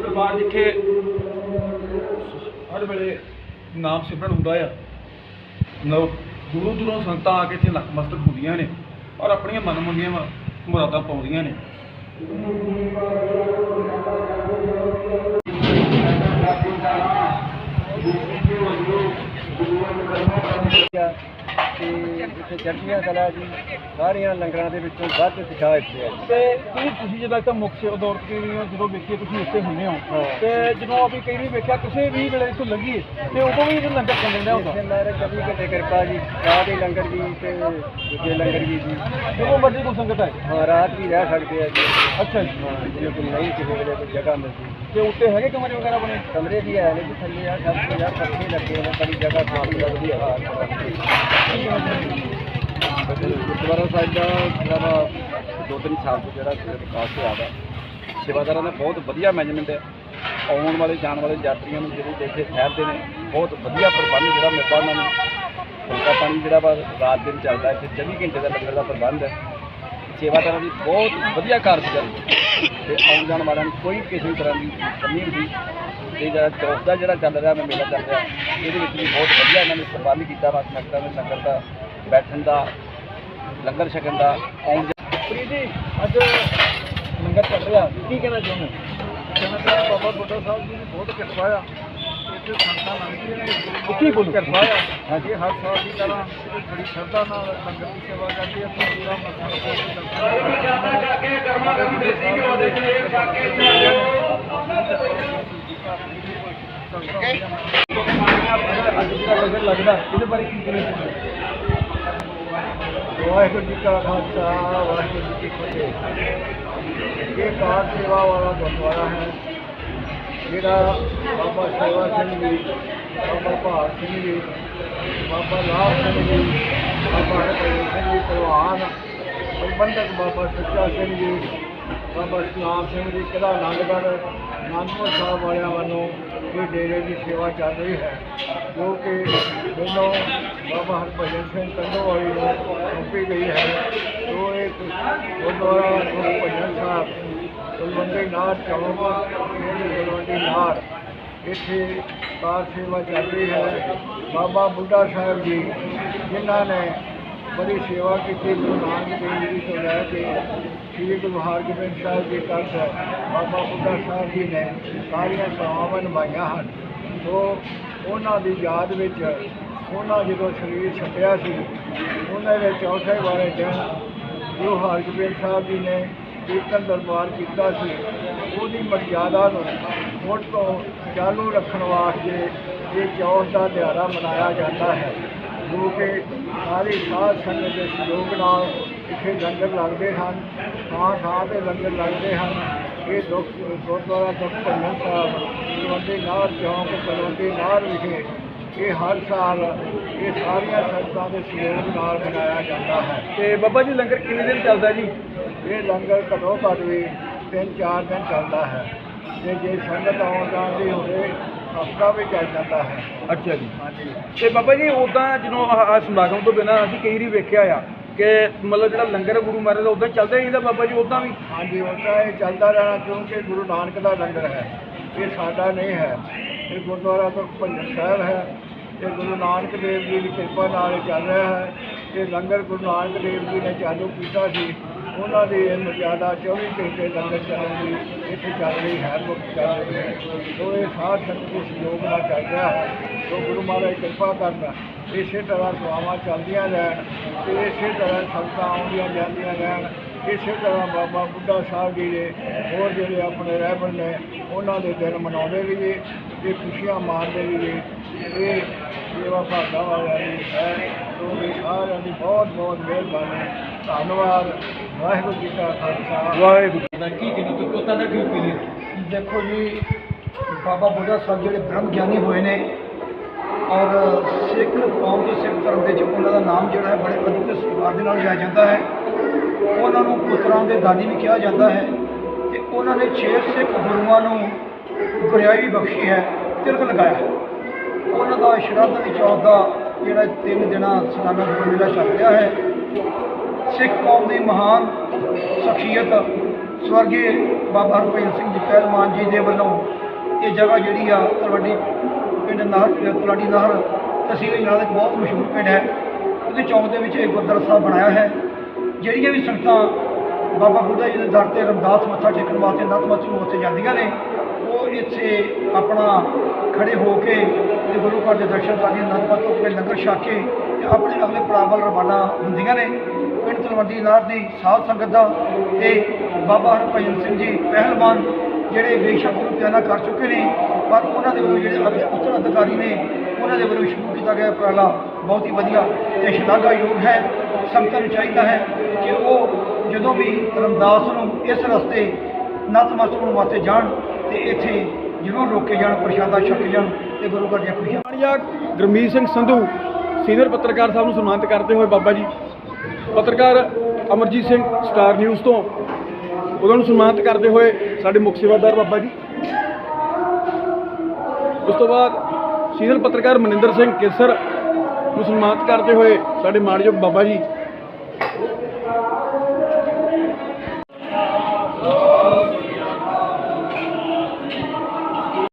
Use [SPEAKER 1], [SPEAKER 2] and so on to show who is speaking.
[SPEAKER 1] ਦਰਬਾਰ ਜਿੱਥੇ ਹਰ ਵੇਲੇ ਨਾਮ ਸਿਮਰਨ ਹੁੰਦਾ ਆ ਨੋ ਦੂਰੋਂ ਦੂਰੋਂ ਸੰਗਤਾਂ ਆ ਕੇ ਇੱਥੇ ਨਤਮਸਤਕ ਹੁੰਦੀਆਂ ਨੇ ਔਰ ਆਪਣੀਆਂ ਮਨਮੁੰਦੀਆਂ ਮੁਰਾਦਾਂ ਪਾਉਂਦੀਆਂ ਨੇ।
[SPEAKER 2] ਤੇ ਇੱਥੇ ਚੜ੍ਹਦੀਆਂ ਕਲਾ ਜੀ ਸਾਰੀਆਂ ਲੰਗਰਾਂ ਦੇ ਵਿੱਚੋਂ ਵੱਧ ਉਤਸ਼ਾਹ ਇੱਥੇ ਹੈ
[SPEAKER 1] ਤੇ ਕੀ ਤੁਸੀਂ ਜਦੋਂ ਤੱਕ ਮੁੱਖ ਸੇਵਾ ਦੌਰ ਤੇ ਵੀ ਹੋ, ਜਦੋਂ ਵੇਖੀਏ ਤੁਸੀਂ ਇੱਥੇ ਹੁੰਦੇ ਹੋ। ਤੇ ਜਦੋਂ අපි ਕਈ ਵਾਰੀ ਵੇਖਿਆ ਕਿਸੇ ਵੀ ਵੇਲੇ ਇੱਥੋਂ ਲੰਘੀਏ ਤੇ ਉਦੋਂ ਵੀ ਇਹ ਲੰਗਰ ਡਿਆ ਹੁੰਦਾ।
[SPEAKER 2] ਇੱਥੇ ਮਹਾਰਾਜ ਕਦੀ ਕਿਤੇ ਕਿਰਪਾ ਜੀ ਰਾਤ ਦੇ ਲੰਗਰ ਵੀ ਤੇ ਦੂਜੇ ਲੰਗਰ ਵੀ ਜੀ
[SPEAKER 1] ਜਦੋਂ ਮਰਜ਼ੀ ਕੋਈ ਸੰਗਤ ਹੈ
[SPEAKER 2] ਹਾਂ ਰਾਤ ਵੀ ਰਹਿ ਸਕਦੇ ਆ ਜੀ।
[SPEAKER 1] ਅੱਛਾ ਜੀ।
[SPEAKER 2] ਹਾਂ ਜੇ ਕੋਈ ਨਹੀਂ ਕਿਸੇ ਵੇਲੇ ਕੋਈ ਜਗ੍ਹਾ ਮਿਲਦੀ।
[SPEAKER 1] ਤੇ ਉੱਤੇ ਹੈਗੇ ਕਮਰੇ ਵਗੈਰਾ ਬਣੇ?
[SPEAKER 2] ਕਮਰੇ ਵੀ ਹੈ ਨੇ ਜੀ ਥੱਲੇ ਆ ਸਭ ਤੋਂ ਯਾਰ ਪੱਖੇ ਲੱਗੇ ਨੇ ਬੜੀ ਜਗ੍ਹਾ ਖਾਲੀ ਲੱਗਦੀ ਹੈ ਗੁਰਦੁਆਰਾ ਸਾਹਿਬ ਦਾ ਜਿਹੜਾ ਵਾ, ਦੋ ਤਿੰਨ ਸਾਲ ਤੋਂ ਜਿਹੜਾ ਵਿਕਾਸ ਹੋਇਆ ਵਾ, ਸੇਵਾਦਾਰਾਂ ਦਾ ਬਹੁਤ ਵਧੀਆ ਮੈਨੇਜਮੈਂਟ ਹੈ। ਆਉਣ ਵਾਲੇ, ਜਾਣ ਵਾਲੇ ਯਾਤਰੀਆਂ ਨੂੰ ਜਿਹੜੇ ਦੇਖੇ ਠਹਿਰਦੇ ਨੇ, ਬਹੁਤ ਵਧੀਆ ਪ੍ਰਬੰਧ ਜਿਹੜਾ ਮਿਲਦਾ ਉਹਨਾਂ ਨੂੰ। ਫੁਲਕਾ ਪਾਣੀ ਜਿਹੜਾ ਵਾ, ਰਾਤ ਦਿਨ ਚੱਲਦਾ ਇੱਥੇ 24 ਘੰਟੇ ਦਾ ਲੰਗਰ ਦਾ ਪ੍ਰਬੰਧ ਹੈ। ਸੇਵਾਦਾਰਾਂ ਦੀ ਬਹੁਤ ਵਧੀਆ ਕਾਰਜਕਾਰੀ ਤੇ ਆਉਣ ਜਾਣ ਵਾਲਿਆਂ ਨੂੰ ਕੋਈ ਕਿਸੇ ਵੀ ਤਰ੍ਹਾਂ ਦੀ ਕਮੀ ਨਹੀਂ। ਤੇ ਜਿਹੜਾ ਚੌਕ ਦਾ ਜਿਹੜਾ ਚੱਲ ਰਿਹਾ ਮੈਂ ਮੇਲਾ ਚੱਲ ਰਿਹਾ ਇਹਦੇ ਵਿੱਚ ਵੀ ਬਹੁਤ ਵਧੀਆ ਇਹਨਾਂ ਨੇ ਪ੍ਰਬੰਧ ਕੀਤਾ ਵਾ ਸੰਗਤਾਂ ਦੇ ਲੰਗਰ ਦਾ ਬੈਠਣ ਦਾ ਲੰਗਰ ਛਕਣ ਦਾ ਆਉਣ
[SPEAKER 1] ਪ੍ਰੀਤ ਜੀ ਅੱਜ ਲੰਗਰ ਚੱਲ ਰਿਹਾ। ਕੀ ਕਹਿਣਾ ਚਾਹੁੰਦੇ
[SPEAKER 2] ਕਹਿਣਾ ਚਾਹੁੰਦਾ ਬਾਬਾ ਬੁੱਢਾ ਸਾਹਿਬ ਜੀ ਦੀ ਬਹੁਤ ਕਿਰਪਾ ਆ ਇੱਥੇ ਸੰਗਤਾਂ ਲੰਘਦੀਆਂ ਨੇ
[SPEAKER 1] ਬੋਲੋ।
[SPEAKER 2] ਕਿਰਪਾ ਆ। ਹਾਂਜੀ। ਹਰ ਸਾਲ ਦੀ ਤਰ੍ਹਾਂ ਇਹ ਬੜੀ ਸ਼ਰਧਾ ਨਾਲ ਲੰਗਰ ਦੀ ਸੇਵਾ ਕਰਦੀ ਹੈ ਪੂਰਾ ਮੱਥਾ
[SPEAKER 1] ਅੱਜ ਜਿਹੜਾ ਲੰਗਰ ਲੱਗਦਾ ਇਹਦੇ ਬਾਰੇ ਕੀ ਕਹਿਣਾ
[SPEAKER 2] ਵਾਹਿਗੁਰੂ ਜੀ ਕਾ ਖਾਲਸਾ, ਵਾਹਿਗੁਰੂ ਜੀ ਕੀ ਫਤਿਹ। ਇਹ ਕਾਰ ਸੇਵਾ ਵਾਲਾ ਗੁਰਦੁਆਰਾ ਹੈ ਜਿਹੜਾ ਬਾਬਾ ਸੇਵਾ ਸਿੰਘ ਜੀ, ਬਾਬਾ ਭਾਗ ਸਿੰਘ ਜੀ ਬਾਬਾ ਲਾਭ ਸਿੰਘ ਜੀ ਬਾਬਾ ਹਰਭਜਨ ਸਿੰਘ ਜੀ ਪਹਿਲਵਾਨ ਪ੍ਰਬੰਧਕ ਬਾਬਾ ਸੱਚਾ ਸਿੰਘ ਜੀ ਬਾਬਾ ਸਨਾਮ ਸਿੰਘ ਜੀ ਕਿਲਾ ਆਨੰਦਗੜ੍ਹ ਆਨੰਦਪੁਰ ਸਾਹਿਬ ਵਾਲਿਆਂ ਵੱਲੋਂ ਇਹ ਡੇਰੇ ਦੀ ਸੇਵਾ ਚੱਲ ਰਹੀ ਹੈ, ਜੋ ਕਿ ਮੈਨੂੰ ਬਾਬਾ ਹਰਭਜਨ ਸਿੰਘ ਕੰਦੋਵਾਲੀ ਨੂੰ ਸੌਂਪੀ ਗਈ ਹੈ, ਜੋ ਇਹ ਗੁਰਦੁਆਰਾ ਹਰਭਜਨ ਸਾਹਿਬ ਕੁਲਵੰਡੀ ਨਾਥ ਚੌਂਕ ਕੁਲਵੰਡੀ ਨਾਥ, ਇੱਥੇ ਕਾਰ ਸੇਵਾ ਚੱਲ ਰਹੀ ਹੈ। ਬਾਬਾ ਬੁੱਢਾ ਸਾਹਿਬ ਜੀ, ਜਿਨ੍ਹਾਂ ਨੇ ਬੜੀ ਸੇਵਾ ਕੀਤੀ ਗੁਰੂ ਨਾਨਕ ਦੇਵ ਜੀ ਤੋਂ ਲੈ ਕੇ ਸ੍ਰੀ ਗੁਰੂ ਹਰਗੋਬਿੰਦ ਸਾਹਿਬ ਜੀ ਤੱਕ ਬਾਬਾ ਬੁੱਢਾ ਸਾਹਿਬ ਜੀ ਨੇ ਸਾਰੀਆਂ ਸੇਵਾਵਾਂ ਨਿਭਾਈਆਂ ਹਨ। ਸੋ ਉਹਨਾਂ ਦੀ ਯਾਦ ਵਿੱਚ ਉਹਨਾਂ ਜਦੋਂ ਸਰੀਰ ਛੱਡਿਆ ਸੀ, ਉਹਨਾਂ ਦੇ ਚੌਥੇ ਵਾਲੇ ਦਿਨ ਗੁਰੂ ਹਰਗੋਬਿੰਦ ਸਾਹਿਬ ਜੀ ਨੇ ਕੀਰਤਨ ਦਰਬਾਰ ਕੀਤਾ ਸੀ। ਉਹਦੀ ਮਰਜ਼ਾਦਾ ਨੂੰ ਮੁੜ ਤੋਂ ਚਾਲੂ ਰੱਖਣ ਵਾਸਤੇ ਇਹ ਚੌਥ ਦਾ ਦਿਹਾੜਾ ਮਨਾਇਆ ਜਾਂਦਾ ਹੈ। ਜੋ ਕਿ ਸਾਰੀ ਸਾਧ ਸੰਗਤ ਦੇ ਸਹਿਯੋਗ ਨਾਲ ਇੱਥੇ ਲੰਗਰ ਲੱਗਦੇ ਹਨ ਥਾਂ ਥਾਂ ਤੇ ਲੰਗਰ ਲੱਗਦੇ ਹਨ। ਇਹ ਦੁੱਖ ਗੁਰਦੁਆਰਾ ਦੁੱਖ ਭੰਡਨ ਸਾਹਿਬ ਤਲਵੰਡੀ ਨਾਰ ਚੌਂਕ ਤਲਵੰਡੀ ਨਾਰ ਵਿਖੇ ਇਹ ਹਰ ਸਾਲ ਇਹ ਸਾਰੀਆਂ ਸੰਗਤਾਂ ਦੇ ਸਹਿਯੋਗ ਨਾਲ ਮਨਾਇਆ ਜਾਂਦਾ ਹੈ।
[SPEAKER 1] ਤੇ ਬਾਬਾ ਜੀ ਲੰਗਰ ਕਿੰਨੇ ਦਿਨ ਚੱਲਦਾ ਜੀ?
[SPEAKER 2] ਇਹ ਲੰਗਰ ਘੱਟੋ ਘੱਟ ਵੀ ਤਿੰਨ ਚਾਰ ਦਿਨ ਚੱਲਦਾ ਹੈ। ਤੇ ਜੇ ਸੰਗਤ ਆਉਣ ਜਾਣ ਦੀ ਹੋਵੇ ਵੀ ਚੱਲ ਜਾਂਦਾ ਹੈ।
[SPEAKER 1] ਅੱਛਾ ਜੀ।
[SPEAKER 2] ਹਾਂਜੀ।
[SPEAKER 1] ਤੇ ਬਾਬਾ ਜੀ ਉਦਾਂ ਜਦੋਂ ਆਹ ਸਮਾਗਮ ਤੋਂ ਬਿਨਾਂ ਅਸੀਂ ਕਈ ਵਾਰੀ ਵੇਖਿਆ ਆ ਕਿ ਮਤਲਬ ਜਿਹੜਾ ਲੰਗਰ ਹੈ ਗੁਰੂ ਮਹਾਰਾਜ ਦਾ ਉਦਾਂ ਚੱਲਦਾ ਹੀ ਰਹਿੰਦਾ ਬਾਬਾ ਜੀ ਉਦਾਂ ਵੀ?
[SPEAKER 2] ਹਾਂਜੀ ਉਹਦਾ ਇਹ ਚੱਲਦਾ ਰਹਿਣਾ ਕਿਉਂਕਿ ਗੁਰੂ ਨਾਨਕ ਦਾ ਲੰਗਰ ਹੈ। ਇਹ ਸਾਡਾ ਨਹੀਂ ਹੈ। ਇਹ ਗੁਰਦੁਆਰਾ ਤੋਂ ਭੰਜਨ ਸਾਹਿਬ ਹੈ। ਇਹ ਗੁਰੂ ਨਾਨਕ ਦੇਵ ਜੀ ਦੀ ਕਿਰਪਾ ਨਾਲ ਇਹ ਚੱਲ ਰਿਹਾ ਹੈ। ਇਹ ਲੰਗਰ ਗੁਰੂ ਨਾਨਕ ਦੇਵ ਜੀ ਨੇ ਚਾਲੂ ਕੀਤਾ ਸੀ। ਉਹਨਾਂ ਦੀ ਇਹ ਮਰਿਆਦਾ 24 ਘੰਟੇ ਲੰਗਰ ਚੱਲਣ ਦੀ ਇੱਥੇ ਚੱਲ ਰਹੀ ਹੈ ਮੁਕਤ ਚੱਲ ਰਹੀ ਹੈ। ਸੋ ਇਹ ਸਾਧ ਸੰਗਤ ਦੇ ਸਹਿਯੋਗ ਨਾਲ ਚੱਲ ਰਿਹਾ ਹੈ। ਸੋ ਗੁਰੂ ਮਹਾਰਾਜ ਕਿਰਪਾ ਕਰਨ, ਇਸੇ ਤਰ੍ਹਾਂ ਦੁਆਵਾਂ ਚੱਲਦੀਆਂ ਰਹਿਣ ਤੇ ਇਸੇ ਤਰ੍ਹਾਂ ਸੰਗਤਾਂ ਆਉਂਦੀਆਂ ਜਾਂਦੀਆਂ ਰਹਿਣ, ਇਸੇ ਤਰ੍ਹਾਂ ਬਾਬਾ ਬੁੱਢਾ ਸਾਹਿਬ ਜੀ ਦੇ ਹੋਰ ਜਿਹੜੇ ਆਪਣੇ ਰਹਿਬਰ ਨੇ, ਉਹਨਾਂ ਦੇ ਦਿਨ ਮਨਾਉਂਦੇ ਰਹੀਏ ਤੇ ਖੁਸ਼ੀਆਂ ਮਾਣਦੇ ਰਹੀਏ। ਇਹ ਸੇਵਾ ਭਾਗਾ ਵਾਲਿਆਂ ਦੀ ਹੈ। ਸੋ ਵੀ ਸਾਰਿਆਂ ਦੀ ਬਹੁਤ ਬਹੁਤ ਮਿਹਰਬਾਨੀ। ਧੰਨਵਾਦ। ਵਾਹਿਗੁਰੂ ਜੀ ਕਾ ਖਾਲਸਾ।
[SPEAKER 1] ਵਾਹਿਗੁਰੂ ਦਾ ਕੀ ਕਿਹਾ ਤੋ ਉਦਾਂ ਦਾ ਕਿਉਂ ਪੀਲੀ
[SPEAKER 3] ਦੇਖੋ ਜੀ ਬਾਬਾ ਬੁੱਢਾ ਸਾਹਿਬ ਜਿਹੜੇ ਬ੍ਰਹਮ ਗਿਆਨੀ ਹੋਏ ਨੇ ਔਰ ਸਿੱਖ ਕੌਮ ਦੇ ਸਿੱਖ ਧਰਮ ਦੇ ਵਿੱਚ ਉਹਨਾਂ ਦਾ ਨਾਮ ਜਿਹੜਾ ਹੈ ਬੜੇ ਅਦੁੱਤ ਸਤਿਕਾਰ ਦੇ ਨਾਲ ਲਿਆ ਜਾਂਦਾ ਹੈ। ਉਹਨਾਂ ਨੂੰ ਪੁੱਤਰਾਂ ਦੇ ਦਾਨੀ ਵੀ ਕਿਹਾ ਜਾਂਦਾ ਹੈ ਤੇ ਉਹਨਾਂ ਨੇ ਛੇ ਸਿੱਖ ਗੁਰੂਆਂ ਨੂੰ ਗੁਰਿਆਈ ਬਖਸ਼ੀ ਹੈ ਤਿਲਕ ਲਗਾਇਆ ਹੈ। ਉਹਨਾਂ ਦਾ ਸ਼ਰਾਧ ਦੀ ਚੌਥ ਦਾ ਜਿਹੜਾ ਤਿੰਨ ਦਿਨਾਂ ਸਾਲਾਨਾ ਗੁਰੂ ਮੇਲਾ ਚੱਲ ਰਿਹਾ ਹੈ। ਸਿੱਖ ਕੌਮ ਦੀ ਮਹਾਨ ਸ਼ਖਸੀਅਤ ਸਵਰਗੀ ਬਾਬਾ ਹਰਭਜਨ ਸਿੰਘ ਜੀ ਪਹਿਲਵਾਨ ਜੀ ਦੇ ਵੱਲੋਂ ਇਹ ਜਗ੍ਹਾ ਜਿਹੜੀ ਆ, ਤਲਵੰਡੀ ਪਿੰਡ ਨਹਿਰ ਤਲਵੰਡੀ ਨਹਿਰ ਤਹਿਸੀਲ ਨਾਲ ਇੱਕ ਬਹੁਤ ਮਸ਼ਹੂਰ ਪਿੰਡ ਹੈ। ਉਹਦੇ ਚੌਂਕ ਦੇ ਵਿੱਚ ਇਹ ਗੁਰਦੁਆਰਾ ਸਾਹਿਬ ਬਣਾਇਆ ਹੈ। ਜਿਹੜੀਆਂ ਵੀ ਸੰਗਤਾਂ ਬਾਬਾ ਬੁੱਢਾ ਜੀ ਦੇ ਦਰ ਤੇ ਰਮਦਾਸ ਮੱਥਾ ਟੇਕਣ ਵਾਸਤੇ ਨਤਮਸਤਕ ਨੂੰ ਉੱਥੇ ਜਾਂਦੀਆਂ ਨੇ ਉਹ ਇੱਥੇ ਆਪਣਾ ਖੜੇ ਹੋ ਕੇ ਤੇ ਗੁਰੂ ਘਰ ਦੇ ਦਰਸ਼ਨ ਕਰਕੇ ਨਤਮਸਤਕ ਹੋ ਕੇ ਲੰਗਰ ਛਕ ਕੇ ਤੇ ਆਪਣੇ ਅਗਲੇ ਪੜਾਅ ਵੱਲ ਰਵਾਨਾ ਹੁੰਦੀਆਂ ਨੇ। ਪਿੰਡ ਤਲਵੰਡੀ ਨਾਥ ਦੀ ਸਾਧ ਸੰਗਤ ਦਾ ਤੇ ਬਾਬਾ ਹਰਭਜਨ ਸਿੰਘ ਜੀ ਪਹਿਲਵਾਨ ਜਿਹੜੇ ਬੇਸ਼ੱਕ ਗੁਰੂ ਪਿਆਨਾ ਕਰ ਚੁੱਕੇ ਨੇ, ਪਰ ਉਹਨਾਂ ਦੇ ਵੱਲੋਂ ਜਿਹੜੇ ਅਗਲੇ ਉੱਤਰ ਅਧਿਕਾਰੀ ਨੇ, ਉਹਨਾਂ ਦੇ ਵੱਲੋਂ ਸ਼ੁਰੂ ਕੀਤਾ ਗਿਆ ਉਪਰਾਲਾ ਬਹੁਤ ਹੀ ਵਧੀਆ ਤੇ ਸ਼ਲਾਘਾਯੋਗ ਹੈ। ਸੰਗਤਾਂ ਨੂੰ ਚਾਹੀਦਾ ਹੈ ਕਿ ਉਹ ਜਦੋਂ ਵੀ ਧਰਮਦਾਸ ਨੂੰ ਇਸ ਰਸਤੇ ਨਤਮਸਤਕ ਹੋਣ ਵਾਸਤੇ ਜਾਣ ਤੇ ਇੱਥੇ ਜ਼ਰੂਰ ਰੋਕੇ ਜਾਣ, ਪ੍ਰਸ਼ਾਦਾ ਛਕ ਜਾਣ ਤੇ ਗੁਰੂ ਘਰ ਦੀਆਂ ਖੁਸ਼ੀਆਂ
[SPEAKER 1] ਮਾਨਯੋਗ ਗੁਰਮੀਤ ਸਿੰਘ ਸੰਧੂ, ਸੀਨੀਅਰ ਪੱਤਰਕਾਰ ਸਾਹਿਬ ਨੂੰ ਸਨਮਾਨਿਤ ਕਰਦੇ ਹੋਏ ਬਾਬਾ ਜੀ। ਪੱਤਰਕਾਰ ਅਮਰਜੀਤ ਸਿੰਘ, ਸਟਾਰ ਨਿਊਜ਼ ਤੋਂ ਉਹਨਾਂ ਨੂੰ ਸਨਮਾਨਿਤ ਕਰਦੇ ਹੋਏ ਸਾਡੇ ਮੁੱਖ ਸੇਵਾਦਾਰ ਬਾਬਾ ਜੀ। ਉਸ ਤੋਂ ਬਾਅਦ ਸੀਨੀਅਰ ਪੱਤਰਕਾਰ ਮਨਿੰਦਰ ਸਿੰਘ ਕੇਸਰ ਨੂੰ ਸਨਮਾਨਿਤ ਕਰਦੇ ਹੋਏ ਸਾਡੇ ਮਾਣਯੋਗ ਬਾਬਾ ਜੀ।